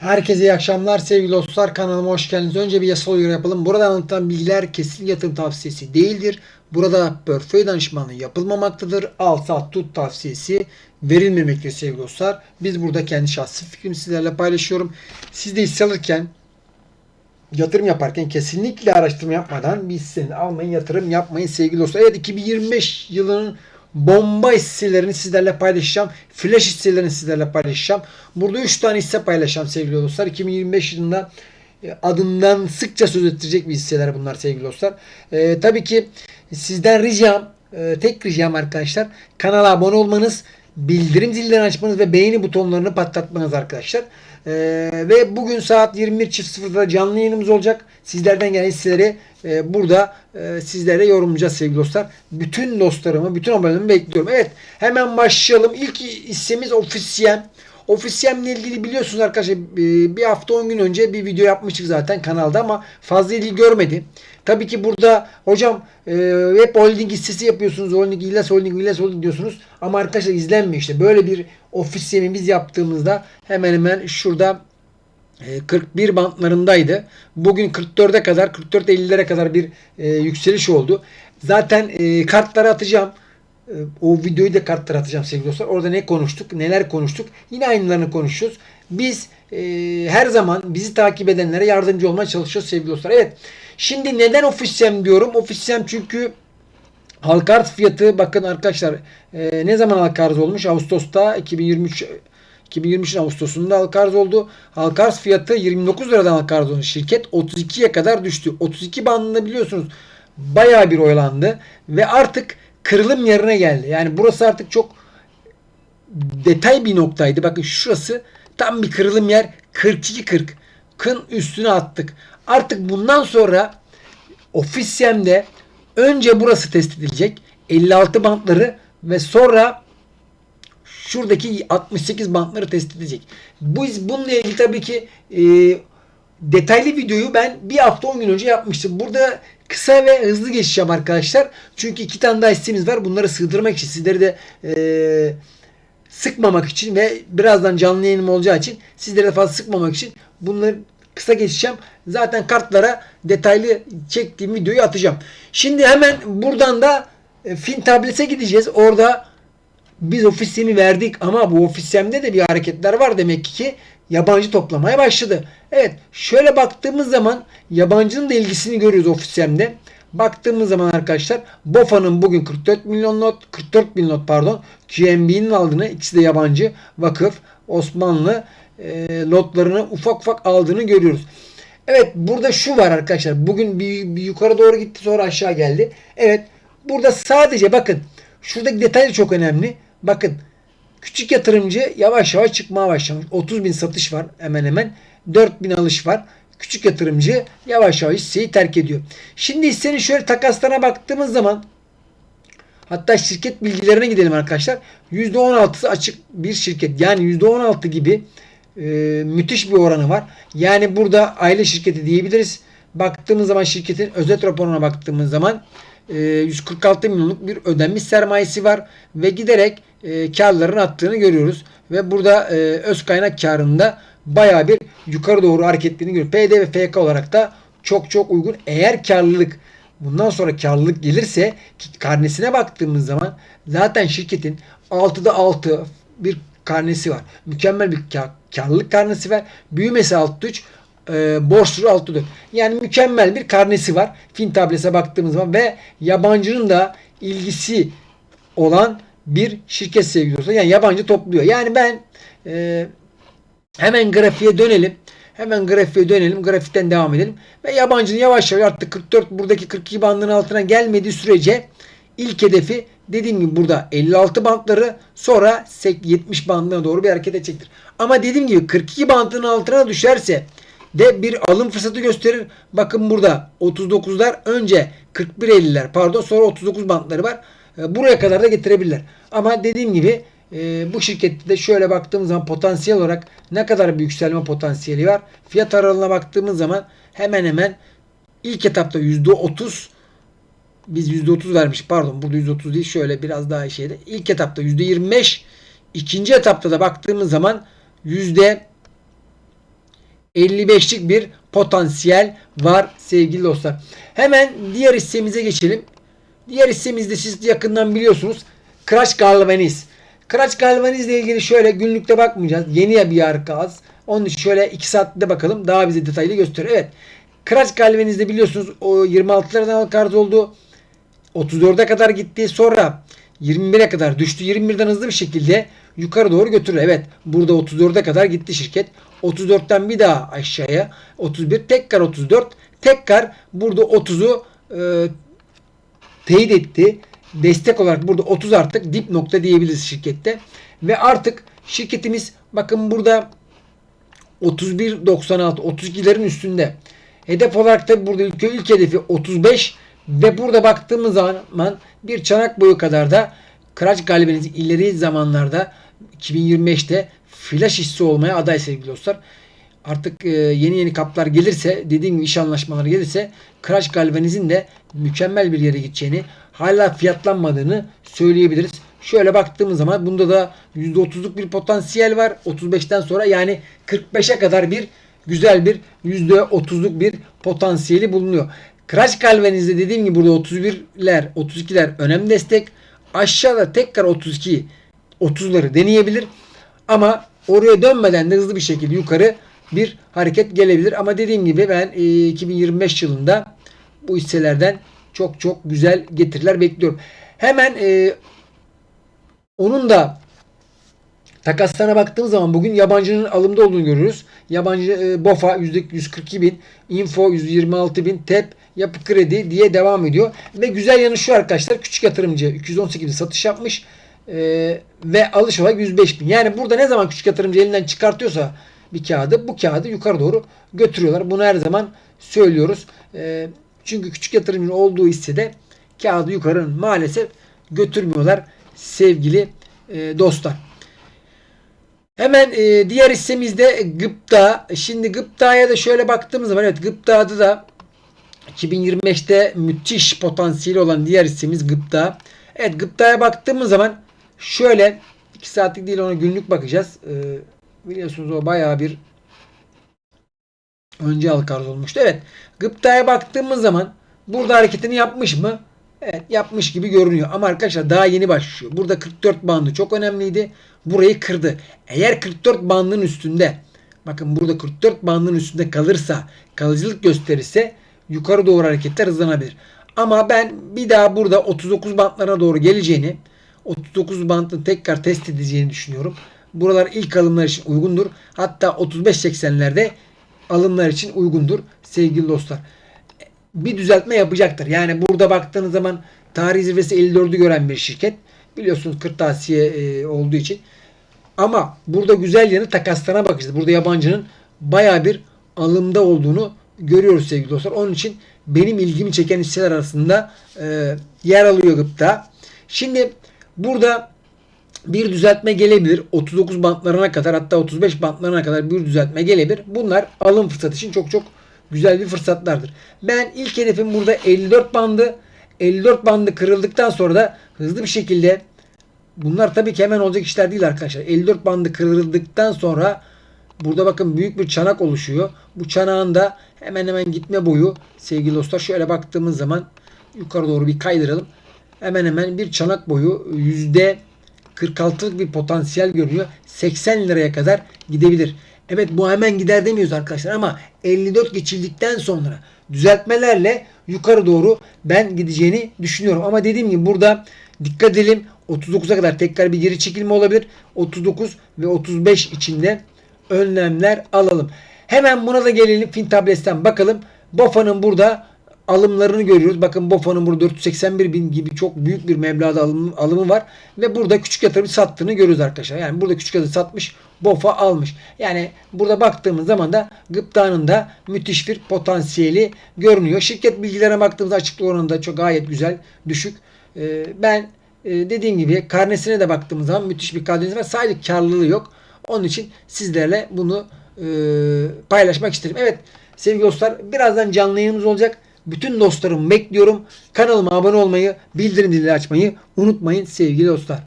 Herkese iyi akşamlar sevgili dostlar kanalıma hoş geldiniz. Önce bir yasal uyarı yapalım. Burada anlatılan bilgiler kesin yatırım tavsiyesi değildir. Burada portföy danışmanlığı yapılmamaktadır. Al sat tut tavsiyesi verilmemektedir sevgili dostlar. Biz burada kendi şahsi fikrimi sizlerle paylaşıyorum. Siz de hisse alırken yatırım yaparken kesinlikle araştırma yapmadan bir hisseni almayın, yatırım yapmayın sevgili dostlar. Evet 2025 yılının bomba hisselerini sizlerle paylaşacağım. Flash hisselerini sizlerle paylaşacağım. Burada 3 tane hisse paylaşacağım sevgili dostlar. 2025 yılında e, adından sıkça söz ettirecek bir hisseler bunlar sevgili dostlar. Ee, tabii ki sizden ricam, e, tek ricam arkadaşlar kanala abone olmanız, bildirim zillerini açmanız ve beğeni butonlarını patlatmanız arkadaşlar. Ee, ve bugün saat 21.00'da canlı yayınımız olacak. Sizlerden gelen hisseleri e, burada e, sizlere yorumlayacağız sevgili dostlar. Bütün dostlarımı, bütün abonelerimi bekliyorum. Evet hemen başlayalım. İlk hissemiz Ofisiyem. Ofisiyem'le ilgili biliyorsunuz arkadaşlar e, bir hafta 10 gün önce bir video yapmıştık zaten kanalda ama fazla ilgi görmedi. Tabii ki burada hocam e, hep holding hissesi yapıyorsunuz. Holding, İlyas Holding, İlyas Holding diyorsunuz. Ama arkadaşlar izlenmiyor işte. Böyle bir ofis yemi biz yaptığımızda hemen hemen şurada e, 41 bantlarındaydı. Bugün 44'e kadar 44-50'lere kadar bir e, yükseliş oldu. Zaten e, kartları atacağım. E, O videoyu da kartlara atacağım sevgili dostlar. Orada ne konuştuk, neler konuştuk. Yine aynılarını konuşuyoruz. Biz e, her zaman bizi takip edenlere yardımcı olmaya çalışıyoruz sevgili dostlar. Evet. Şimdi neden ofisem diyorum? Ofisem çünkü halka fiyatı bakın arkadaşlar e, ne zaman halka olmuş? Ağustos'ta 2023 2023 Ağustos'unda halka arz oldu. Halka fiyatı 29 liradan halka arz oldu. Şirket 32'ye kadar düştü. 32 bandında biliyorsunuz bayağı bir oyalandı ve artık kırılım yerine geldi. Yani burası artık çok detay bir noktaydı. Bakın şurası tam bir kırılım yer 42-40. Kın üstüne attık. Artık bundan sonra ofisyemde önce burası test edilecek. 56 bantları ve sonra şuradaki 68 bantları test edecek. Bu bununla ilgili tabii ki e, detaylı videoyu ben bir hafta 10 gün önce yapmıştım. Burada kısa ve hızlı geçeceğim arkadaşlar. Çünkü iki tane daha hissemiz var. Bunları sığdırmak için sizleri de e, sıkmamak için ve birazdan canlı yayınım olacağı için sizleri de fazla sıkmamak için bunları kısa geçeceğim. Zaten kartlara detaylı çektiğim videoyu atacağım. Şimdi hemen buradan da e, Fin Tablets'e gideceğiz. Orada biz ofisimi verdik ama bu ofisemde de bir hareketler var demek ki yabancı toplamaya başladı. Evet şöyle baktığımız zaman yabancının da ilgisini görüyoruz ofisemde. Baktığımız zaman arkadaşlar BOFA'nın bugün 44 milyon not 44 bin not pardon QNB'nin aldığını ikisi de yabancı vakıf Osmanlı e, lotlarını ufak ufak aldığını görüyoruz. Evet burada şu var arkadaşlar. Bugün bir, bir yukarı doğru gitti sonra aşağı geldi. Evet burada sadece bakın şuradaki detay çok önemli. Bakın küçük yatırımcı yavaş yavaş çıkmaya başlamış. 30 bin satış var hemen hemen. 4 bin alış var. Küçük yatırımcı yavaş yavaş hisseyi terk ediyor. Şimdi hissenin şöyle takaslarına baktığımız zaman hatta şirket bilgilerine gidelim arkadaşlar. %16'sı açık bir şirket. Yani %16 gibi e, müthiş bir oranı var. Yani burada aile şirketi diyebiliriz. Baktığımız zaman şirketin özet raporuna baktığımız zaman 146 milyonluk bir ödenmiş sermayesi var ve giderek e, karların attığını görüyoruz. Ve burada e, öz kaynak karında baya bir yukarı doğru hareketlerini görüyoruz. PD ve FK olarak da çok çok uygun. Eğer karlılık bundan sonra karlılık gelirse ki karnesine baktığımız zaman zaten şirketin 6'da 6 bir karnesi var. Mükemmel bir kar, karlılık karnesi var. Büyümesi 6.3 e, borçları 6.4. Yani mükemmel bir karnesi var. Fin tablese baktığımız zaman ve yabancının da ilgisi olan bir şirket sevgili. Yani yabancı topluyor. Yani ben e, hemen grafiğe dönelim. Hemen grafiğe dönelim. Grafikten devam edelim. Ve yabancının yavaş yavaş artık 44 buradaki 42 bandının altına gelmediği sürece ilk hedefi dediğim gibi burada 56 bantları sonra 70 bandına doğru bir hareket edecektir. Ama dediğim gibi 42 bandının altına düşerse de bir alım fırsatı gösterir. Bakın burada 39'lar önce 41.50'ler pardon sonra 39 bantları var. E, Buraya kadar da getirebilirler. Ama dediğim gibi e, bu şirkette de şöyle baktığımız zaman potansiyel olarak ne kadar bir yükselme potansiyeli var. Fiyat aralığına baktığımız zaman hemen hemen ilk etapta %30 biz %30 vermiş. Pardon burada %30 değil. Şöyle biraz daha şeyde. İlk etapta %25 ikinci etapta da baktığımız zaman yüzde 55'lik bir potansiyel var sevgili dostlar. Hemen diğer hissemize geçelim. Diğer hissemizde siz yakından biliyorsunuz. Crash Galvaniz. Crash Galvaniz ile ilgili şöyle günlükte bakmayacağız. Yeni bir arka az. Onun için şöyle 2 saatte bakalım. Daha bize detaylı gösteriyor. Evet. Crash Galvaniz'de biliyorsunuz o 26'lardan al kartı oldu. 34'e kadar gitti. Sonra 21'e kadar düştü. 21'den hızlı bir şekilde yukarı doğru götürür. Evet burada 34'e kadar gitti şirket. 34'ten bir daha aşağıya 31 tekrar 34 tekrar burada 30'u e, teyit etti. Destek olarak burada 30 artık dip nokta diyebiliriz şirkette. Ve artık şirketimiz bakın burada 31.96 32'lerin üstünde. Hedef olarak da burada ilk, ilk hedefi 35 ve burada baktığımız zaman bir çanak boyu kadar da Kıraç galibiniz ileri zamanlarda 2025'te flash hissi olmaya aday sevgili dostlar. Artık e, yeni yeni kaplar gelirse dediğim gibi iş anlaşmaları gelirse Crash Galvaniz'in de mükemmel bir yere gideceğini hala fiyatlanmadığını söyleyebiliriz. Şöyle baktığımız zaman bunda da %30'luk bir potansiyel var. 35'ten sonra yani 45'e kadar bir güzel bir %30'luk bir potansiyeli bulunuyor. Crash Galvaniz'de dediğim gibi burada 31'ler 32'ler önemli destek. Aşağıda tekrar 32 30'ları deneyebilir. Ama oraya dönmeden de hızlı bir şekilde yukarı bir hareket gelebilir. Ama dediğim gibi ben e, 2025 yılında bu hisselerden çok çok güzel getiriler bekliyorum. Hemen e, onun da takaslarına baktığımız zaman bugün yabancının alımda olduğunu görüyoruz. Yabancı e, BOFA %142 bin, Info 126 bin, TEP, Yapı Kredi diye devam ediyor. Ve güzel yanı şu arkadaşlar küçük yatırımcı 218 bin satış yapmış e, ve alış olarak 105 bin. Yani burada ne zaman küçük yatırımcı elinden çıkartıyorsa bir kağıdı bu kağıdı yukarı doğru götürüyorlar. Bunu her zaman söylüyoruz. E, çünkü küçük yatırımcının olduğu hissede kağıdı yukarı maalesef götürmüyorlar sevgili e, dostlar. Hemen e, diğer hissemizde Gıpta. Şimdi Gıpta'ya da şöyle baktığımız zaman evet Gıpta'da da 2025'te müthiş potansiyeli olan diğer hissemiz Gıpta. Evet Gıpta'ya baktığımız zaman şöyle 2 saatlik değil ona günlük bakacağız. E, biliyorsunuz o bayağı bir önce al arz olmuştu. Evet Gıpta'ya baktığımız zaman burada hareketini yapmış mı? Evet yapmış gibi görünüyor. Ama arkadaşlar daha yeni başlıyor. Burada 44 bandı çok önemliydi. Burayı kırdı. Eğer 44 bandın üstünde bakın burada 44 bandın üstünde kalırsa kalıcılık gösterirse yukarı doğru hareketler hızlanabilir. Ama ben bir daha burada 39 bantlarına doğru geleceğini 39 bantın tekrar test edeceğini düşünüyorum. Buralar ilk alımlar için uygundur. Hatta 35-80'lerde alımlar için uygundur sevgili dostlar. Bir düzeltme yapacaktır. Yani burada baktığınız zaman tarih zirvesi 54'ü gören bir şirket. Biliyorsunuz kırtasiye e, olduğu için. Ama burada güzel yanı takaslarına bakacağız. Burada yabancının baya bir alımda olduğunu görüyoruz sevgili dostlar. Onun için benim ilgimi çeken hisseler arasında e, yer alıyor gıpta. Şimdi burada bir düzeltme gelebilir. 39 bantlarına kadar hatta 35 bantlarına kadar bir düzeltme gelebilir. Bunlar alım fırsatı için çok çok güzel bir fırsatlardır. Ben ilk hedefim burada 54 bandı. 54 bandı kırıldıktan sonra da hızlı bir şekilde bunlar tabii ki hemen olacak işler değil arkadaşlar. 54 bandı kırıldıktan sonra burada bakın büyük bir çanak oluşuyor. Bu çanağın da hemen hemen gitme boyu sevgili dostlar şöyle baktığımız zaman yukarı doğru bir kaydıralım. Hemen hemen bir çanak boyu yüzde 46'lık bir potansiyel görünüyor. 80 liraya kadar gidebilir. Evet bu hemen gider demiyoruz arkadaşlar ama 54 geçildikten sonra düzeltmelerle yukarı doğru ben gideceğini düşünüyorum. Ama dediğim gibi burada dikkat edelim 39'a kadar tekrar bir geri çekilme olabilir. 39 ve 35 içinde önlemler alalım. Hemen buna da gelelim Fintables'ten bakalım. BOFA'nın burada alımlarını görüyoruz. Bakın BOFA'nın burada 481 bin gibi çok büyük bir meblağda alım, alımı var. Ve burada küçük yatırımcı sattığını görüyoruz arkadaşlar. Yani burada küçük yatırımcı satmış. BOFA almış. Yani burada baktığımız zaman da gıptanın da müthiş bir potansiyeli görünüyor. Şirket bilgilerine baktığımızda açıklık oranında çok gayet güzel. Düşük. Ee, ben e, dediğim gibi karnesine de baktığımız zaman müthiş bir karnesi var. Sadece karlılığı yok. Onun için sizlerle bunu e, paylaşmak isterim. Evet sevgili dostlar birazdan canlı yayınımız olacak. Bütün dostlarımı bekliyorum. Kanalıma abone olmayı, bildirim zilini açmayı unutmayın sevgili dostlar.